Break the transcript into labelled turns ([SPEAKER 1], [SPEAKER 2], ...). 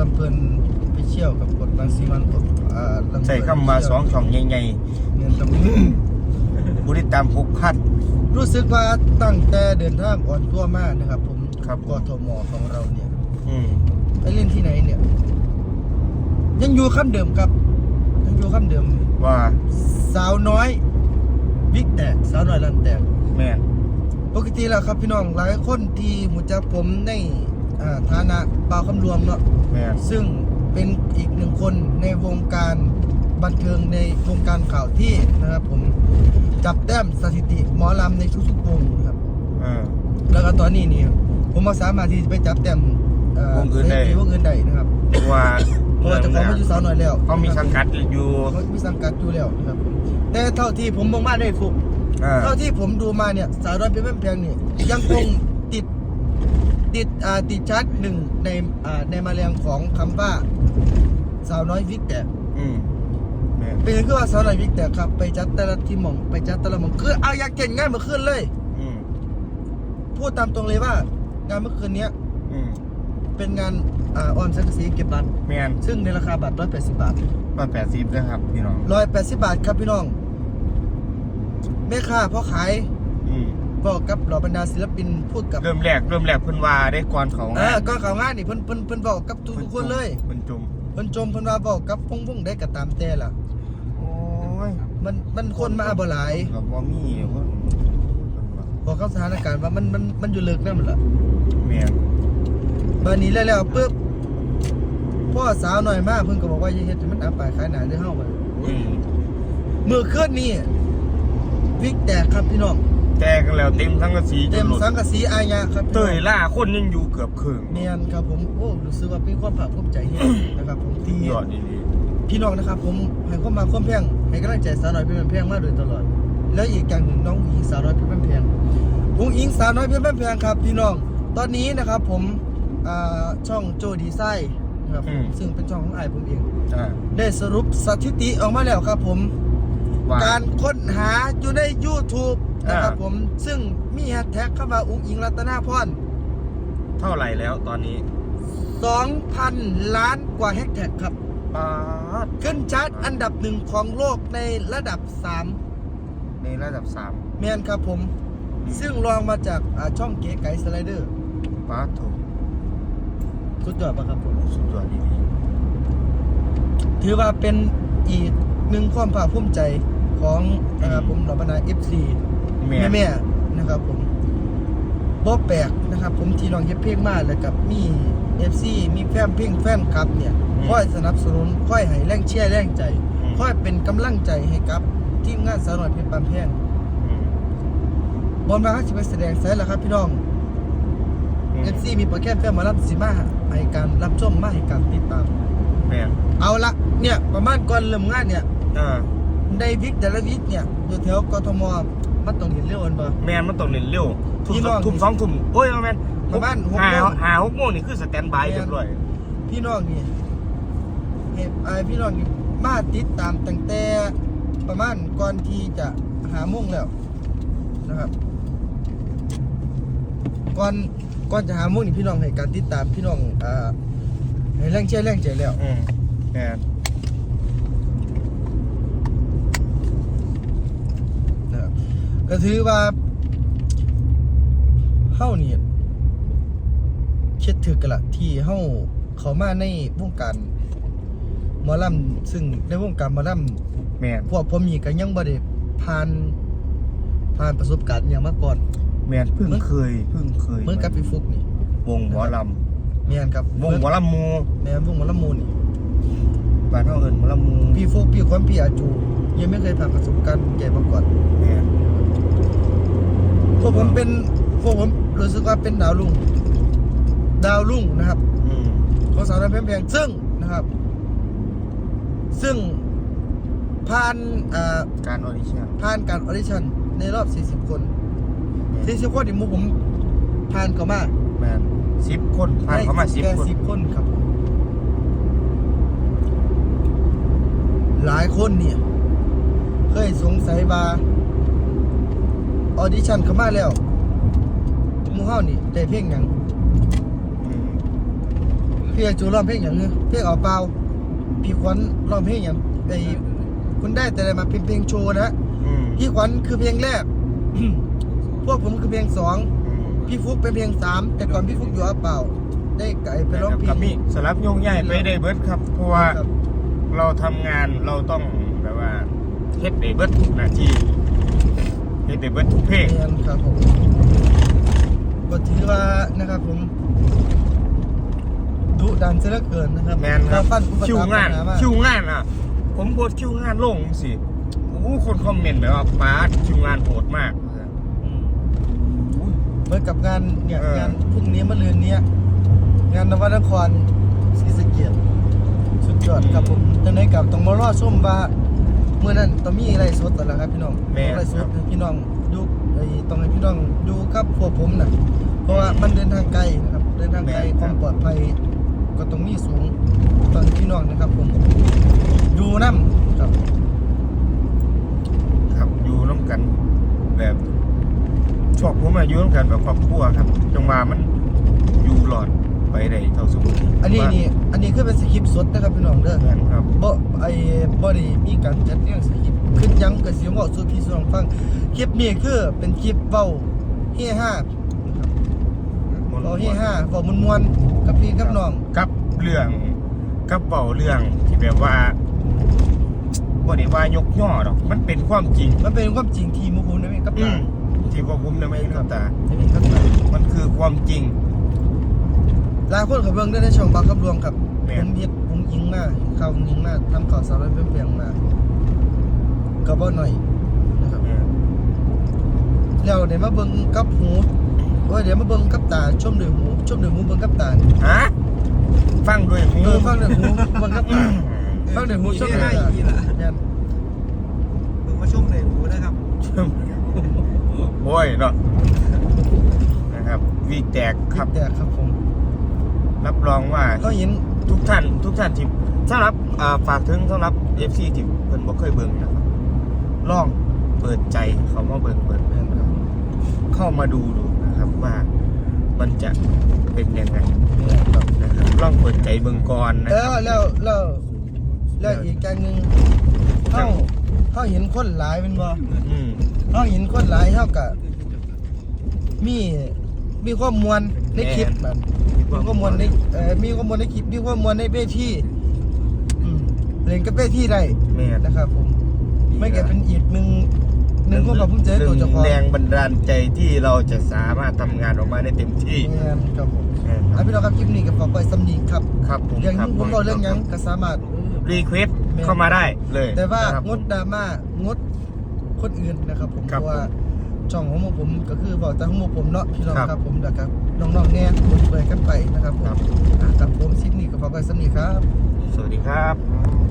[SPEAKER 1] ลำเพลินไปเชี่ยวกับกดรังสีมันอ่าลำเพลิน
[SPEAKER 2] ใส่คำมาสองช่องใหญ่
[SPEAKER 1] เงินตำ
[SPEAKER 2] ๆผู้ติดตามหกพัน
[SPEAKER 1] รู้สึกว่าตั้งแต่เดินทางอ่อนตัวมากนะครับ ผม
[SPEAKER 2] ครับผม
[SPEAKER 1] กทมของเราเนี่ย
[SPEAKER 2] อืม
[SPEAKER 1] ไปเล่นที่ไหนเนี่ย ยังอยู่คำเดิมครับ ยังอยู่คำเดิม
[SPEAKER 2] ว่า
[SPEAKER 1] สาวน้อยวิกแตกสาวน้อยลันแตก
[SPEAKER 2] แม่น
[SPEAKER 1] ปกติแล้วครับพี่น้องหลายคนที่หมูจักผมใน อ่าฐานะบ่าวคำรวมเนาะ
[SPEAKER 2] แม่น
[SPEAKER 1] ซึ่งเป็นอีกหนึ่งคนในวงการบันเทิงในวงการข่าวที่นะครับผมจับแต้มสถิติหมอลำในทุกๆวงนะครับ
[SPEAKER 2] เออ
[SPEAKER 1] แล้วก็ตอนนี้นี่ผมมาสามารถที่จะไปจับแต้มเอ่อ
[SPEAKER 2] วงอื่นได้
[SPEAKER 1] ในวงอื่นได้นะครับ
[SPEAKER 2] เพราะว่า
[SPEAKER 1] เพราะว่าเจะของมาอยู่สาวหน่อยแล้ว
[SPEAKER 2] เขามีสังกัดอยู่
[SPEAKER 1] เขามีสังกัดอยู่แล้วนะครับผมแต่เท่าที่ผมมองมาได้ฟุก
[SPEAKER 2] อ่า
[SPEAKER 1] เท่าที่ผมดูมาเนี่ยสาวน้อยเป็นแม่แพงนี่ยังคงติด ติดอ่าติดชาร์ตหนึ่งในอ่าในมาแรงของคำว่าสาวน้อยวิกแตก
[SPEAKER 2] อืมแม่น
[SPEAKER 1] เป็นคือว่าสาวน้อยวิกแตกครับ ไปจัดแต่ละที่หมองไปจัดแต่ละหมองคือเอาอยากเก่งง่ายเมื่อคืนเลย
[SPEAKER 2] อืม
[SPEAKER 1] พูดตามตรงเลยว่างานเมื่อคืนเนี้ย
[SPEAKER 2] อืม
[SPEAKER 1] เป็นงานอ่าออนสังกะสีเก็บบัตร
[SPEAKER 2] แม่น
[SPEAKER 1] ซึ่งในราคาบัตร180บาท
[SPEAKER 2] ร้อยแปดสิบนะครับพี่น้อง
[SPEAKER 1] 180บาทครับพี่น้องแม่ค้าพ่อขาย
[SPEAKER 2] อืม
[SPEAKER 1] บอกกับเหล่าบรรดาศิลปินพูดกับ
[SPEAKER 2] เริ่มแรกเริ่มแรกเพิ่นว่าได้ก่อนเขา
[SPEAKER 1] เออก็ข่าวงานนี่เพิ่นเพิ่นเพิ่นบอกกับทุกๆคนเลย
[SPEAKER 2] เพิ่นจุ่ม
[SPEAKER 1] เพิ่นจมเพิ่นว่าบอกกับพงพงได้ก็ตามแต่ล่ะ
[SPEAKER 2] โอ้ย
[SPEAKER 1] มันมันคนมาบ่หลาย
[SPEAKER 2] กับว่ามีคน
[SPEAKER 1] บอกกับสถานการณ์ว่ามันมันมันอยู่ลึกนั่นมันล่ะ
[SPEAKER 2] แม่น
[SPEAKER 1] บัดนี้แล้วแล้วปึ๊บพ่อสาวหน่อยมาเพิ่นก็บอกว่าอย่าเฮ็ดให้มันอับปายขายหน้าเด้อเฮาบัด
[SPEAKER 2] อืม
[SPEAKER 1] มื้อคืนนี้วิกแตกครับพี่น้อง
[SPEAKER 2] แตกกันแล้วเต็มทั้งกระสีจ
[SPEAKER 1] เต็
[SPEAKER 2] น
[SPEAKER 1] ม
[SPEAKER 2] หลุด
[SPEAKER 1] สังกะสีอาญาครับพี่
[SPEAKER 2] เต
[SPEAKER 1] น้อง
[SPEAKER 2] ยล่าคนยังอยู่เกือบครึ่ง
[SPEAKER 1] เมียนครับผมโอ้รู้สึกว่าเป็นความภาคภูมิใจเฮ็ด นะครับผมที่
[SPEAKER 2] ยอดดี
[SPEAKER 1] พี่น้องนะครับ ผมให้ความมาความแพงให้กำลังใจสาวน้อยเพี่นแพงมาโดยตลอด แล้วอีกอย่างหนึ่งน้องหญิงสาวน้อยเพี่นแพงผู้หญิงสาวน้อยเพี่นแพงครับ พี่น้องตอนนี้นะครับ ผมอ่าช่องโจดีไซน์นะครับผมซึ่งเป็นช่องของไอ้ายผมเอง
[SPEAKER 2] ๆอ่า
[SPEAKER 1] ได้สรุปสถิติออกมาแล้วครับ ผม
[SPEAKER 2] ว่า
[SPEAKER 1] การค้นหาอยู่ใน YouTube นะครับ
[SPEAKER 2] อ่า
[SPEAKER 1] ผมซึ่งมีแฮชแท็กเข้ามาอุ้งอิงรัตนาพร
[SPEAKER 2] เท่าไหร่แล้วตอนนี้
[SPEAKER 1] 2,000 ล้านกว่าแฮชแท็กครับ
[SPEAKER 2] ปาด
[SPEAKER 1] ขึ้นชาร์ตอันดับหนึ่งของโลกในระดับ 3
[SPEAKER 2] ในระดับสาม
[SPEAKER 1] แมนครับผม ซึ่งรองมาจากอ่าช่องเก๋ไก่สไลเดอร์
[SPEAKER 2] ปาดถูก
[SPEAKER 1] สุดยอดปะครับผม
[SPEAKER 2] สุดยอดดี
[SPEAKER 1] ถือว่าเป็นอีกหนึ่งความภาคภูมิใจ ของนะครับผมเหล่าบรรดา FC
[SPEAKER 2] ๆแม่
[SPEAKER 1] แม่แม่ๆนะครับผมบ่แปลกนะครับผมที่น้องเฮ็ดเพลงมาแล้วกับมี FC มีแฟนเพลงแฟนคลับเนี่ยคอยสนับสนุนคอยให้แรงเชียร์แรงใจ
[SPEAKER 2] ม
[SPEAKER 1] คอยเป็นกำลังใจให้กับทีมงานสาวน้อยเพชรบานแพง
[SPEAKER 2] อืม
[SPEAKER 1] บอลมาเขาจะไปแสดงไซส์แล้วครับพี่น้อง
[SPEAKER 2] อืม
[SPEAKER 1] เอฟซีมีโปรแกรมแฟนหมารับสิมาให้การรับชมมาให้การติดตาม
[SPEAKER 2] แม่น
[SPEAKER 1] เอาละเนี่ยประมาณก่อนเริ่มงานเนี่ย
[SPEAKER 2] อ่า
[SPEAKER 1] ในวิกแต่ละวิกเนี่ยอยู่แถวกทมมันต้องเห็นเร็วอันบ่
[SPEAKER 2] แม่นมันต้องเล่นเร็วทุ่ม
[SPEAKER 1] พี่น้อง
[SPEAKER 2] ทุ่มสองทุ่มโอ้ยแม่น
[SPEAKER 1] ประมาณหก
[SPEAKER 2] หา
[SPEAKER 1] โมง
[SPEAKER 2] หาหกโมงนี่คือสแตนบายเรียบร้อย
[SPEAKER 1] พี่น้องนี่เห็นไอพี่น้องนี่มาติดตามตั้งแต่ประมาณก่อนที่จะหาโมุ่งแล้วนะครับ ก่อนก่อนจะหาโมุ่งนี่พี่น้องให้การติดตามพี่น้องอ่าให้แรงเชียร์แรงใจแล้ว
[SPEAKER 2] อืมแม่น
[SPEAKER 1] นะครับ ก็ถือว่าเฮ้านี่เช็ดถือกันละที่เฮ้าเขามาในวงการหมอลำซึ่งในวงการหมอล
[SPEAKER 2] แม่นำ
[SPEAKER 1] พวกผมนี่ก็ยังบ่ได้ผ่านผ่านประสบการณ์อย่างมาก่อน
[SPEAKER 2] แม่นเพิ่งเคยเพิ่งเคย
[SPEAKER 1] เหมือนกับพี่ฟุกนี่
[SPEAKER 2] วงหมอล
[SPEAKER 1] แม่นครับำ
[SPEAKER 2] วงหมอลำมู
[SPEAKER 1] แม่นวงหมอลำมูนี่
[SPEAKER 2] บ้านเฮาเอิ้นหมอลำมู
[SPEAKER 1] พี่ฟุกพี่ความพี่อาจูยังไม่เคยผ่านประสบการณ์ใหญ่มาก่อน
[SPEAKER 2] แม่น
[SPEAKER 1] พวกผมเป็นพวกผมรู้สึกว่าเป็นดาวรุ่งดาวรุ่งนะครับ
[SPEAKER 2] อืม
[SPEAKER 1] ของสาวน้อยเพชรแพงซึ่งนะครับ ซึ่งผ่านอ่า
[SPEAKER 2] การออดิชั่น
[SPEAKER 1] ผ่านการออดิชั่นในรอบ 40 คน 40 คนที่หมูผมผ่านเข้ามา
[SPEAKER 2] แม่นสิบคนผ่านเข้ามาสิบ
[SPEAKER 1] แค่
[SPEAKER 2] คน
[SPEAKER 1] 10 คนครับผมหลายคนเนี่ย เคยสงสัยว่า ออดิชั่นเข้ามาแล้วหมูเฮานี่ได้เพลงหยัง
[SPEAKER 2] อืม
[SPEAKER 1] เพพี่จูร้องเพลงอย่างเงี้ยเพลงเอาเปล่าพี่ขวัญร้องเพลงอย่างไอ้คุณได้แต่อะไรมาเป็นเพลงโชว์นะ
[SPEAKER 2] อืม
[SPEAKER 1] พี่ขวัญคือเพลงแรก พวกผมคือเพลงสอง
[SPEAKER 2] อืม
[SPEAKER 1] พี่ฟุกเป็นเพลงสามแต่ก่อนพี่ฟุกอยู่เอาเปล่า ได้ไก่ไปร้องเพล
[SPEAKER 2] กับ
[SPEAKER 1] ง
[SPEAKER 2] มีสลับโยงใหญ่ไปได้เบิดครับเพราะว่า
[SPEAKER 1] ครับ
[SPEAKER 2] เราทำงานเราต้องแบบว่าเฮ็ดได้เบิดหน้าที่เฮ็ดได้เบิดทุกเพลง
[SPEAKER 1] เรียนครับผมก็ถือว่านะครับผมดุดันเสียเหลือเกินนะครับ
[SPEAKER 2] แมนครับ
[SPEAKER 1] ฟันอุป
[SPEAKER 2] คิว
[SPEAKER 1] สรรค
[SPEAKER 2] งาน
[SPEAKER 1] ปัญหมก
[SPEAKER 2] คิวงานอะ ผมโพสต์คิวงานลงสิ โอ้โหคนคอมเมนต์แบบว่าปาดคิวงานโหดมาก
[SPEAKER 1] อืมเหมือนกับงานเนี่ย
[SPEAKER 2] เออ
[SPEAKER 1] งานพรุ่งนี้มะรืนเนี้ยงานนวนครศรีสะเกียดสุดยอดครับผมจังไดกับต้องมารอชมว่า เมื่อนั้นต้องมีอะไรสดแล้วล่ะครับพี่น้อง
[SPEAKER 2] แม่น
[SPEAKER 1] อะไรส
[SPEAKER 2] ครั
[SPEAKER 1] ด
[SPEAKER 2] บ
[SPEAKER 1] ให้พี่น้องดูไอ้ต้องให้พี่น้องดูกับพวกผมน่ะ เพราะว่ามันเดินทางไกลนะครับ เดินทางไกล
[SPEAKER 2] แม่น
[SPEAKER 1] ค
[SPEAKER 2] ครับ
[SPEAKER 1] วามปลอดภัยก็ต้องมีสูงตอนพี่น้องนะครับ ผมดูน้ำครับ
[SPEAKER 2] ครับอยู่ร่วมกันแบบชอบผมอะอยู่ร่วมกันแบบครอบครัวครับจังหวะมันอยู่หลอด ไปได้เท่าสมบูรณ์
[SPEAKER 1] อันนี้นี่อันนี้คือเป็นสคริปต์สดนะครับพี่น้องเด้อ
[SPEAKER 2] แม่นครับ
[SPEAKER 1] บ่ไอ้บ่ได้มีการจัดเรียงสคริปต์ขึ้นยังก็สิเว้าสู่พี่สู่น้องฟังคลิปนี้คือเป็นคลิปเว้าเฮฮานะครับเว้าเฮฮาเว้ามวนๆกับพี่กับน้อง
[SPEAKER 2] กับเรื่องกับเบาเรื่องที่แบบว่าบ่ได้ว่ายกย่อดอกมันเป็นความจริง
[SPEAKER 1] มันเป็นความจริงที่หมู่ผมได้ไหมกับ
[SPEAKER 2] อื
[SPEAKER 1] ตาม
[SPEAKER 2] ที่พวกผมนะไม่ครับตา
[SPEAKER 1] ได้ไหมครับตา
[SPEAKER 2] มันคือความจริง
[SPEAKER 1] หลายคนเขาเบิ่งได้ในช่องบางกับรวงครับ
[SPEAKER 2] แม่
[SPEAKER 1] ผ
[SPEAKER 2] น
[SPEAKER 1] มเฮ็ดผมยิงมาข่าวยิงมาทำข่าวสารเปลี่ยนๆมาก็บ่หน่อยนะครับ
[SPEAKER 2] อืม
[SPEAKER 1] แล้วเดี๋ยวมาเบิ่งกับหูโอ้ยเดี๋ยวมาเบิ่งกับตาชมด้วยหูชมด้วยหูเบิ่งกับตา
[SPEAKER 2] ฮะฟังด้วยหู
[SPEAKER 1] เออฟังด้วยหูเบิ่งกับตาฟังด้วยหูชมด้วยตาแม่น
[SPEAKER 3] มึงมาชมเลยหูนะครับ
[SPEAKER 2] โอ้ยเนาะนะครับวีแตกครับ
[SPEAKER 1] แต่ครับผม
[SPEAKER 2] รับรองว่า
[SPEAKER 1] ก็เห็น
[SPEAKER 2] ทุกท่านทุกท่านที่สำหรับอ่าฝากถึงสำหรับ FC ที่เพิ่นบ่เคยเบิ่งนะครับลองเปิดใจเขามาเบิ่งเปิด
[SPEAKER 1] แม่นครับ
[SPEAKER 2] เข้ามาดูดูนะครับว่ามันจะเป็นยังไง
[SPEAKER 1] แม่นครับ
[SPEAKER 2] นะครับลองเปิดใจเบิ่งก่อนนะ
[SPEAKER 1] แล้
[SPEAKER 2] ควรับ
[SPEAKER 1] แล้วแล้วแล้วอีกอย่างหนึงเฮาเฮาเห็นคนหลายแม่นบ่
[SPEAKER 2] อืม
[SPEAKER 1] เราเห็นคนหลายเท่ากับมี มีความมวลในคลิปมันมีความมวลในเอ่อมีความมวลในคลิปมีความมวลในเวทีอืมเล่นกับเวทีได้
[SPEAKER 2] แม่น
[SPEAKER 1] นะครับ ผมไม่แก่เป็นอีกหนึ่งหนึ่งความภาคภูมิใจในตัวเจ้าของ
[SPEAKER 2] แรงบันดาลใจที่เราจะสามารถทำงานออกมาได้เต็มที่
[SPEAKER 1] แม่นครับผม
[SPEAKER 2] แม่นค
[SPEAKER 1] อะ
[SPEAKER 2] รับ
[SPEAKER 1] พี่น้องครับคลิปนี้กับฝากไว้สำนีครับ
[SPEAKER 2] ครับผม
[SPEAKER 1] เรื่อง
[SPEAKER 2] ค
[SPEAKER 1] นี้
[SPEAKER 2] บ
[SPEAKER 1] ผมบอกเรื่องหยังก็สามารถ
[SPEAKER 2] รีเควสเข้ามาได้เลย
[SPEAKER 1] แต่ว่า
[SPEAKER 2] นะครับ
[SPEAKER 1] งดดราม่างดคนอื่นนะครับผม
[SPEAKER 2] ค
[SPEAKER 1] เพ
[SPEAKER 2] รับ
[SPEAKER 1] ราะว่า
[SPEAKER 2] ผม
[SPEAKER 1] ช่องของหมู่ผมก็คือบอกแต่ของหมู่ผมเนาะพี่น้อง
[SPEAKER 2] ครับ
[SPEAKER 1] ครับผมแล้วก็น้องๆแน่คุยกันไปนะครับผม
[SPEAKER 2] ครับ
[SPEAKER 1] อะครับผมซิดนี่ก็ฝากไว้สำนีครับ
[SPEAKER 2] สวัสดีครับ